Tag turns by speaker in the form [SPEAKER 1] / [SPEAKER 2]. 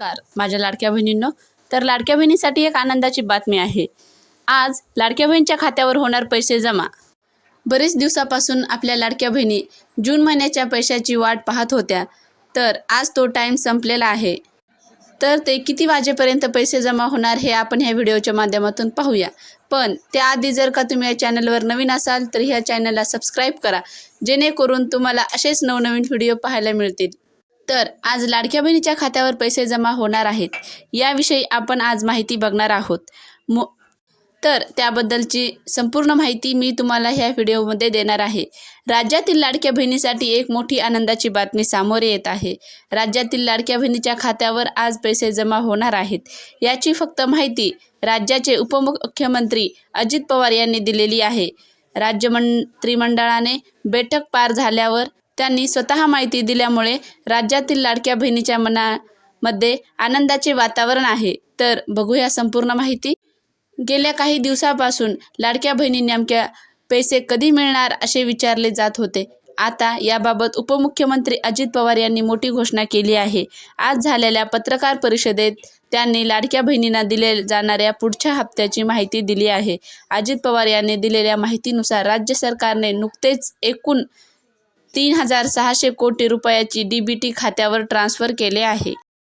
[SPEAKER 1] नमस्कार माझ्या लाडक्या बहिणींनो. तर लाडक्या बहिणीसाठी एक आनंदाची बातमी आहे. आज लाडक्या बहिणीच्या खात्यावर होणार पैसे जमा. बरेच दिवसापासून आपल्या लाडक्या बहिणी जून महिन्याच्या पैशाची वाट पाहत होत्या. तर आज तो टाईम संपलेला आहे. तर ते किती वाजेपर्यंत पैसे जमा होणार हे आपण ह्या व्हिडिओच्या माध्यमातून पाहूया. पण त्याआधी जर का तुम्ही या चॅनलवर नवीन असाल तर ह्या चॅनलला सबस्क्राईब करा. जेणेकरून तुम्हाला असेच नवनवीन व्हिडिओ पाहायला मिळतील. तर आज लाडक्या बहिणीच्या खात्यावर पैसे जमा होणार आहेत. याविषयी आपण आज माहिती बघणार आहोत. मो तर त्याबद्दलची संपूर्ण माहिती मी तुम्हाला ह्या व्हिडिओमध्ये देणार आहे. राज्यातील लाडक्या बहिणीसाठी एक मोठी आनंदाची बातमी सामोरे येत आहे. राज्यातील लाडक्या बहिणीच्या खात्यावर आज पैसे जमा होणार आहेत. याची फक्त माहिती राज्याचे उपमुख्यमंत्री अजित पवार यांनी दिलेली आहे. राज्य मंत्रिमंडळाने बैठक पार झाल्यावर त्यांनी स्वतः माहिती दिल्यामुळे राज्यातील लाडक्या बहिणीच्या मनामध्ये आनंदाचे वातावरण आहे. तर बघूया संपूर्ण माहिती. गेल्या काही दिवसापासून लाडक्या बहिणी नेमक्या पैसे कधी मिळणार असे विचारले जात होते. आता याबाबत उपमुख्यमंत्री अजित पवार यांनी मोठी घोषणा केली आहे. आज झालेल्या पत्रकार परिषदेत त्यांनी लाडक्या बहिणींना दिले जाणाऱ्या पुढच्या हप्त्याची माहिती दिली आहे. अजित पवार यांनी दिलेल्या माहितीनुसार राज्य सरकारने नुकतेच एकूण तीन हजार सहाशे कोटी रुपयांची डी बी खात्यावर ट्रान्स्फर केले आहे.